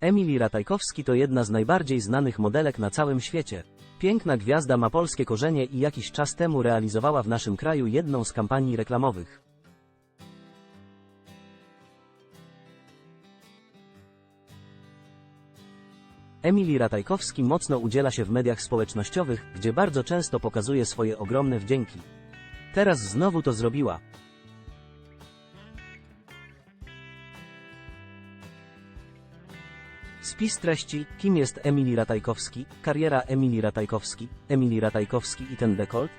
Emily Ratajkowski to jedna z najbardziej znanych modelek na całym świecie. Piękna gwiazda ma polskie korzenie i jakiś czas temu realizowała w naszym kraju jedną z kampanii reklamowych. Emily Ratajkowski mocno udziela się w mediach społecznościowych, gdzie bardzo często pokazuje swoje ogromne wdzięki. Teraz znowu to zrobiła. Spis treści, kim jest Emily Ratajkowski, kariera Emily Ratajkowski, Emily Ratajkowski i ten dekolt?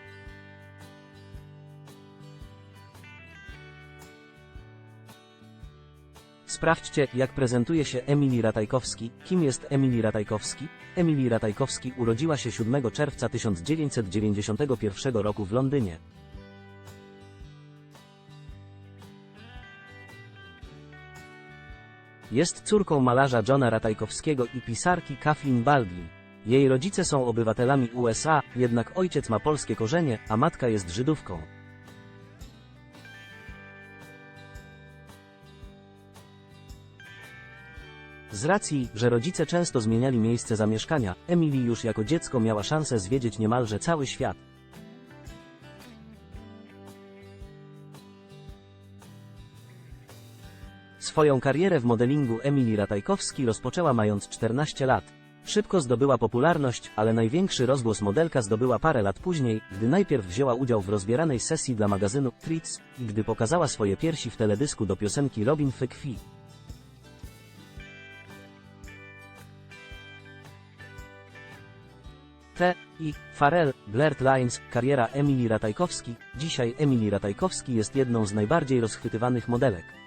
Sprawdźcie, jak prezentuje się Emily Ratajkowski, kim jest Emily Ratajkowski. Emily Ratajkowski urodziła się 7 czerwca 1991 roku w Londynie. Jest córką malarza Johna Ratajkowskiego i pisarki Kathleen Baldwin. Jej rodzice są obywatelami USA, jednak ojciec ma polskie korzenie, a matka jest Żydówką. Z racji, że rodzice często zmieniali miejsce zamieszkania, Emily już jako dziecko miała szansę zwiedzić niemalże cały świat. Swoją karierę w modelingu Emily Ratajkowski rozpoczęła mając 14 lat. Szybko zdobyła popularność, ale największy rozgłos modelka zdobyła parę lat później, gdy najpierw wzięła udział w rozbieranej sesji dla magazynu Treats i gdy pokazała swoje piersi w teledysku do piosenki Robin Fekwi. T. i Farel, Blurred Lines, kariera Emily Ratajkowski. Dzisiaj Emily Ratajkowski jest jedną z najbardziej rozchwytywanych modelek.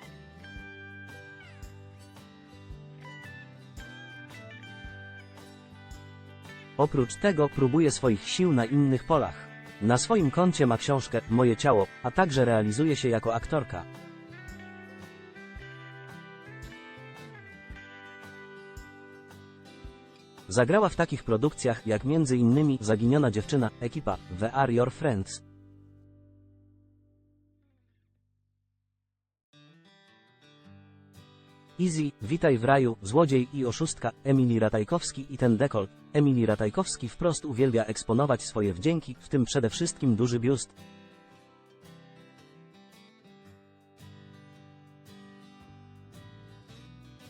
Oprócz tego próbuje swoich sił na innych polach. Na swoim koncie ma książkę Moje ciało, a także realizuje się jako aktorka. Zagrała w takich produkcjach jak m.in. Zaginiona dziewczyna, ekipa, The Are Your Friends. Easy, Witaj w raju, Złodziej i oszustka, Emily Ratajkowski i ten dekolt. Emily Ratajkowski wprost uwielbia eksponować swoje wdzięki, w tym przede wszystkim duży biust.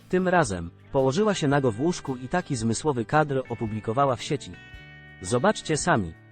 Tym razem, położyła się nago w łóżku i taki zmysłowy kadr opublikowała w sieci. Zobaczcie sami.